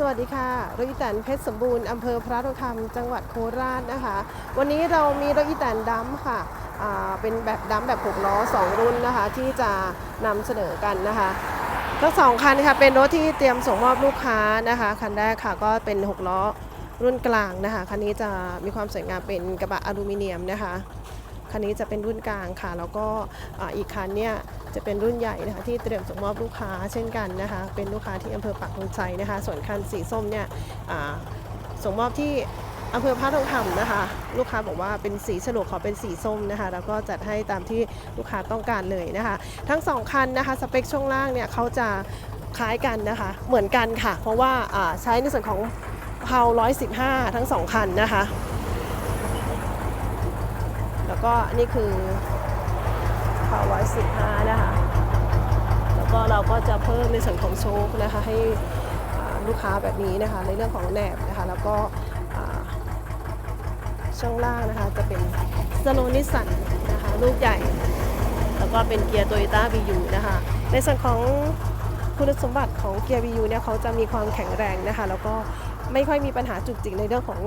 สวัสดีค่ะรถอีแตนเพชรสมบูรณ์อำเภอพระทองคำจังหวัดโคราชนะคะ วันนี้เรามีรถอีแตนดัมค่ะเป็นแบบดัมแบบ6ล้อ2 รุ่นนะคะ ที่จะนำเสนอกันนะคะทั้งสองคันค่ะเป็นรถที่เตรียมส่งมอบลูกค้านะคะ คันแรกค่ะก็เป็น 6 ล้อรุ่นกลางนะคะ คันนี้จะมีความสวยงามเป็นกระบะอลูมิเนียมนะคะ คันนี้จะเป็นรุ่นกลางค่ะ แล้วก็อีกคันเนี่ยจะเป็นรุ่นใหญ่นะคะที่เตรียมส่งมอบลูกค้าเช่นกันนะคะ เป็นลูกค้าที่อำเภอปักธงชัยนะคะ ส่วนคันสีส้มเนี่ยส่งมอบที่อำเภอพระทองคำนะคะ ลูกค้าบอกว่าเป็นสีฉลกขอเป็นสีส้มนะคะ แล้วก็จัดให้ตามที่ลูกค้าต้องการเลยนะคะ ทั้งสองคันนะคะสเปคช่วงล่างเนี่ยเขาจะคล้ายกันนะคะ เหมือนกันค่ะ เพราะว่าใช้ในส่วนของเพา115 ทั้งสองคันนะคะ แล้วก็นี่คือพาวร้อยสิบห้านะคะแล้วก็เราก็จะเพิ่มในส่วนของโชคนะคะให้ลูกค้าแบบนี้นะคะในเรื่องของแหนบนะคะแล้วก็ช่องล่างนะคะจะเป็นสโลนิสันนะคะลูกใหญ่ แล้วก็เป็นเกียร์โตโยต้า VU นะคะในส่วนของคุณสมบัติของเกียร์ VU เนี่ยเขาจะมีความแข็งแรงนะคะแล้วก็ไม่ค่อยมีปัญหาจุกจิกในเรื่องของ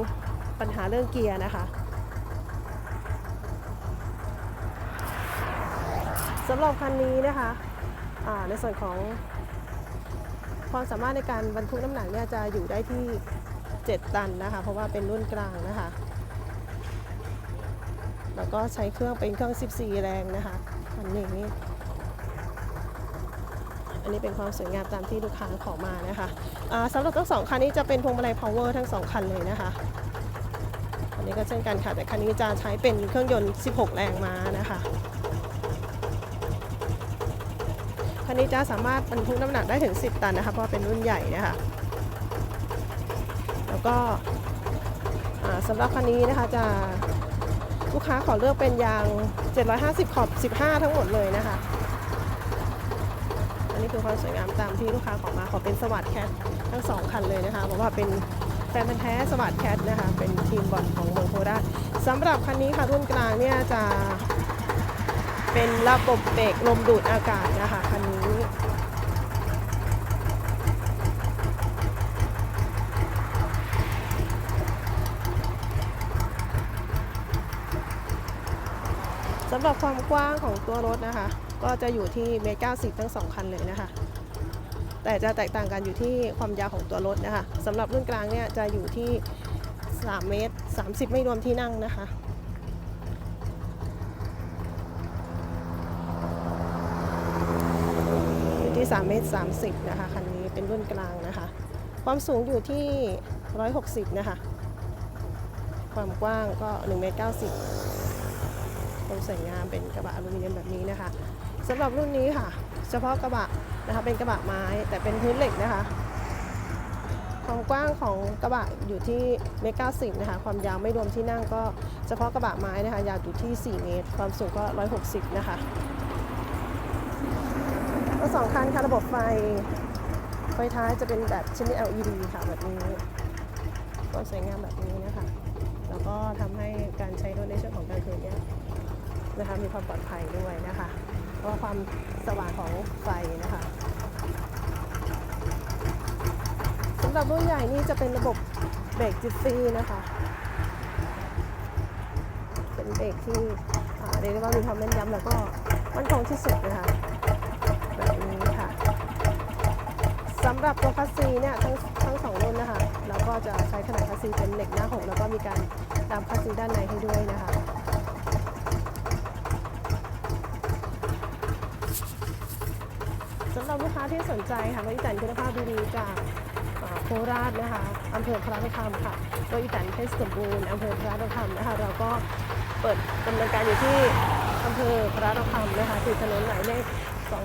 ปัญหาเรื่องเกียร์นะคะ สำหรับคันนี้นะคะในส่วนของความสามารถในการบรรทุกน้ำหนักเนี่ยจะอยู่ได้ที่ 7 ตันนะคะ เพราะว่าเป็นรุ่นกลางนะคะ แล้วก็ใช้เครื่องเป็นเครื่อง 14 แรงนะคะคันนี้อันนี้เป็นความสวยงามตามที่ลูกค้าขอมานะคะอ่าสำหรับทั้งสองคันนี้จะเป็นพวงมาลัย power ทั้งสองคันเลยนะคะ อันนี้ก็เช่นกันค่ะ แต่คันนี้จะใช้เป็นเครื่องยนต์ 16 แรงม้านะคะ คันนี้จะสามารถบรรทุกน้ำหนักได้ถึง 10 ตันนะคะเพราะเป็นรุ่นใหญ่นะคะแล้วก็อ่าสำหรับคันนี้นะคะจะลูกค้าขอเลือกเป็นยาง 750 ขอบ 15 ทั้งหมดเลยนะคะ อันนี้คือความสวยงามตามที่ลูกค้าขอมาขอเป็นสวัสดแคททั้งสองคันเลยนะคะเพราะว่าเป็นแฟนพันธ์แท้สวัสดแคทนะคะเป็นทีมบอลของเมืองโคราชสำหรับคันนี้ค่ะรุ่นกลางเนี่ยจะ เป็นระบบเบรกลมดูดอากาศนะคะคันนี้สำหรับความกว้างของตัวรถนะคะ ก็จะอยู่ที่เมตรเก้าสิบทั้งสองคันเลยนะคะ แต่จะแตกต่างกันอยู่ที่ความยาวของตัวรถนะคะสำหรับรุ่นกลางเนี่ยจะอยู่ที่ 3 เมตร 30 ไม่รวมที่นั่งนะคะ อยู่ที่ 3เมตร30 นะคะ คันนี้เป็นรุ่นกลางนะคะ ความสูงอยู่ที่ 160 นะคะ ความกว้างก็1เมตร90ความสวยงามเป็นกระบะอลูมิเนียมแบบนี้นะคะสำหรับรุ่นนี้ค่ะ เฉพาะกระบะนะคะเป็นกระบะไม้แต่เป็นพื้นเหล็กนะคะ ความกว้างของกระบะอยู่ที่เมตร90นะคะ ความยาวไม่รวมที่นั่งก็เฉพาะกระบะไม้นะคะ ยาวอยู่ที่ 4 เมตร ความสูงก็ 160 นะคะ ทั้งสองคันค่ะระบบไฟ ไฟท้ายจะเป็นแบบชนิด LED ค่ะแบบนี้ความสวยงามแบบนี้นะคะ แล้วก็ทำให้การใช้รถในช่วงของกลางคืนเนี่ยนะคะมีความปลอดภัยด้วยนะคะ เพราะความสว่างของไฟนะคะสำหรับรุ่นใหญ่นี่จะเป็นระบบเบรกจิฟฟี่นะคะ เป็นเบรกที่เรียกได้ว่ามีความแม่นยำแล้วก็มั่นคงที่สุดนะคะ สำหรับตัวคัสซีเนี่ยทั้งทั้งสองรุ่นนะคะเราก็จะใช้ขนาดคัสซีเป็นเหล็กหน้าหกแล้วก็มีการดามคัสซีด้านในให้ด้วยนะคะสำหรับลูกค้าที่สนใจค่ะรถอีแตนคุณภาพดีๆจากโคราชนะคะอำเภอพระนครค่ะรถอีแตนเพชรสมบูรณ์อำเภอพระนครนะคะเราก็เปิดดำเนินการอยู่ที่อำเภอพระนครนะคะติดถนนหมายเลข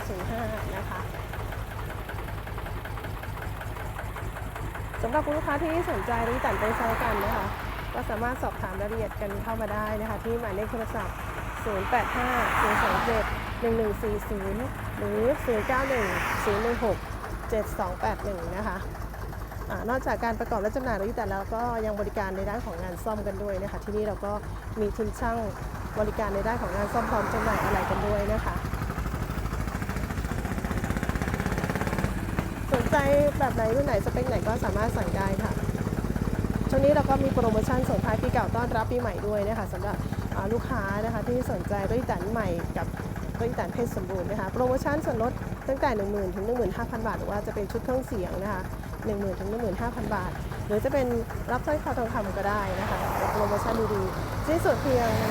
205 นะคะ สำหรับคุณลูกค้าที่สนใจรถอีแตนไปใช้กันนะคะ ก็สามารถสอบถามรายละเอียดกันเข้ามาได้นะคะ ที่หมายเลขโทรศัพท์ 085 027 1140 หรือ 091 016 7281 นะคะอานอกจากการประกอบและจำหน่ายรถยนต์แล้วก็ยังบริการในด้านของงานซ่อมกันด้วยนะคะ ที่นี่เราก็มีทีมช่างบริการในด้านของงานซ่อมพร้อมจำหน่ายอะไรกันด้วยนะคะ ส่ว นใจแบบไหนรุ่นไหนสเปคไหนก็สามารถสั่งได้ค่ะ ช่วงนี้เราก็มีโปรโมชั่นส่งท้ายปีเก่าต้อนรับปีใหม่ด้วยนะคะสำหรับลูกค้านะคะที่สนใจรถอีแตนใหม่กับรถอีแตนเพชรสมบูรณ์นะคะโปรโมชั่นส่วนลดตั้งแต่ 1 0,000 ถึง 15,000 บาท หรือว่าจะเป็นชุดเครื่องเสียงนะคะ10,000 ถึง 15,000 บาท หรือจะเป็นรับสร้อยคอทองคำก็ได้นะคะโปรโมชั่นดีๆสิ้นสุดเพียง